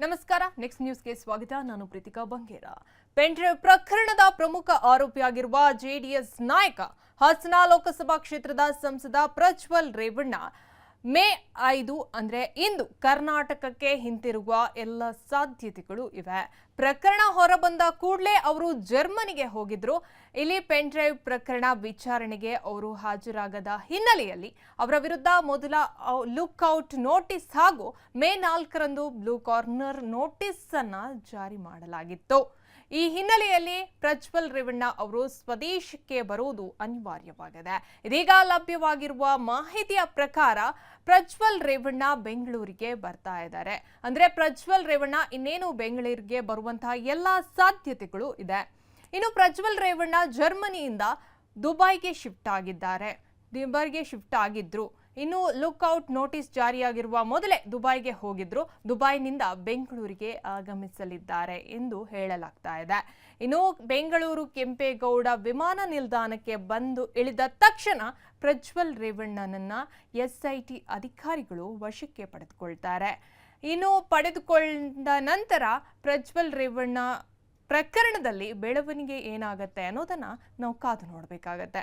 ನಮಸ್ಕಾರ ನೆಕ್ಸ್ಟ್ ನ್ಯೂಸ್ಗೆ ಸ್ವಾಗತ. ನಾನು ಪ್ರೀತಿಕಾ ಬಂಗೇರ. ಪೆಂಡ್ರೈವ್ ಪ್ರಕರಣದ ಪ್ರಮುಖ ಆರೋಪಿಯಾಗಿರುವ ಜೆಡಿಎಸ್ ನಾಯಕ ಹಾಸನ ಲೋಕಸಭಾ ಕ್ಷೇತ್ರದ ಸಂಸದ ಪ್ರಜ್ವಲ್ ರೇವಣ್ಣ. ಮೇ ಐದು ಅಂದ್ರೆ ಇಂದು ಕರ್ನಾಟಕಕ್ಕೆ ಹಿಂತಿರುಗುವ ಎಲ್ಲ ಸಾಧ್ಯತೆಗಳು ಇವೆ. ಪ್ರಕರಣ ಹೊರಬಂದ ಕೂಡಲೇ ಅವರು ಜರ್ಮನಿಗೆ ಹೋಗಿದ್ರು. ಇಲ್ಲಿ ಪೆನ್ ಡ್ರೈವ್ ಪ್ರಕರಣ ವಿಚಾರಣೆಗೆ ಅವರು ಹಾಜರಾಗದ ಹಿನ್ನೆಲೆಯಲ್ಲಿ ಅವರ ವಿರುದ್ಧ ಮೊದಲ ಲುಕ್ಔಟ್ ನೋಟಿಸ್ ಹಾಗೂ ಮೇ ನಾಲ್ಕರಂದು ಬ್ಲೂ ಕಾರ್ನರ್ ನೋಟಿಸ್ ಅನ್ನ ಜಾರಿ ಮಾಡಲಾಗಿತ್ತು. ಈ ಹಿನ್ನೆಲೆಯಲ್ಲಿ ಪ್ರಜ್ವಲ್ ರೇವಣ್ಣ ಅವರು ಸ್ವದೇಶಕ್ಕೆ ಬರುವುದು ಅನಿವಾರ್ಯವಾಗಿದೆ. ಇದೀಗ ಲಭ್ಯವಾಗಿರುವ ಮಾಹಿತಿಯ ಪ್ರಕಾರ ಪ್ರಜ್ವಲ್ ರೇವಣ್ಣ ಬೆಂಗಳೂರಿಗೆ ಬರ್ತಾ ಇದ್ದಾರೆ. ಅಂದ್ರೆ ಪ್ರಜ್ವಲ್ ರೇವಣ್ಣ ಇನ್ನೇನು ಬೆಂಗಳೂರಿಗೆ ಬರುವಂತಹ ಎಲ್ಲಾ ಸಾಧ್ಯತೆಗಳು ಇದೆ. ಇನ್ನು ಪ್ರಜ್ವಲ್ ರೇವಣ್ಣ ಜರ್ಮನಿಯಿಂದ ದುಬೈಗೆ ಶಿಫ್ಟ್ ಆಗಿದ್ದಾರೆ. ದುಬೈಗೆ ಶಿಫ್ಟ್ ಆಗಿದ್ರು. ಇನ್ನು ಲುಕ್ಔಟ್ ನೋಟಿಸ್ ಜಾರಿಯಾಗಿರುವ ಮೊದಲೇ ದುಬೈಗೆ ಹೋಗಿದ್ರು. ದುಬೈನಿಂದ ಬೆಂಗಳೂರಿಗೆ ಆಗಮಿಸಲಿದ್ದಾರೆ ಎಂದು ಹೇಳಲಾಗ್ತಾ ಇದೆ. ಇನ್ನು ಬೆಂಗಳೂರು ಕೆಂಪೇಗೌಡ ವಿಮಾನ ನಿಲ್ದಾಣಕ್ಕೆ ಬಂದು ಇಳಿದ ತಕ್ಷಣ ಪ್ರಜ್ವಲ್ ರೇವಣ್ಣನನ್ನ ಎಸ್ಐಟಿ ಅಧಿಕಾರಿಗಳು ವಶಕ್ಕೆ ಪಡೆದುಕೊಳ್ತಾರೆ. ಇನ್ನು ಪಡೆದುಕೊಂಡ ನಂತರ ಪ್ರಜ್ವಲ್ ರೇವಣ್ಣ ಪ್ರಕರಣದಲ್ಲಿ ಬೆಳವಣಿಗೆ ಏನಾಗುತ್ತೆ ಅನ್ನೋದನ್ನ ನಾವು ಕಾದು ನೋಡಬೇಕಾಗತ್ತೆ.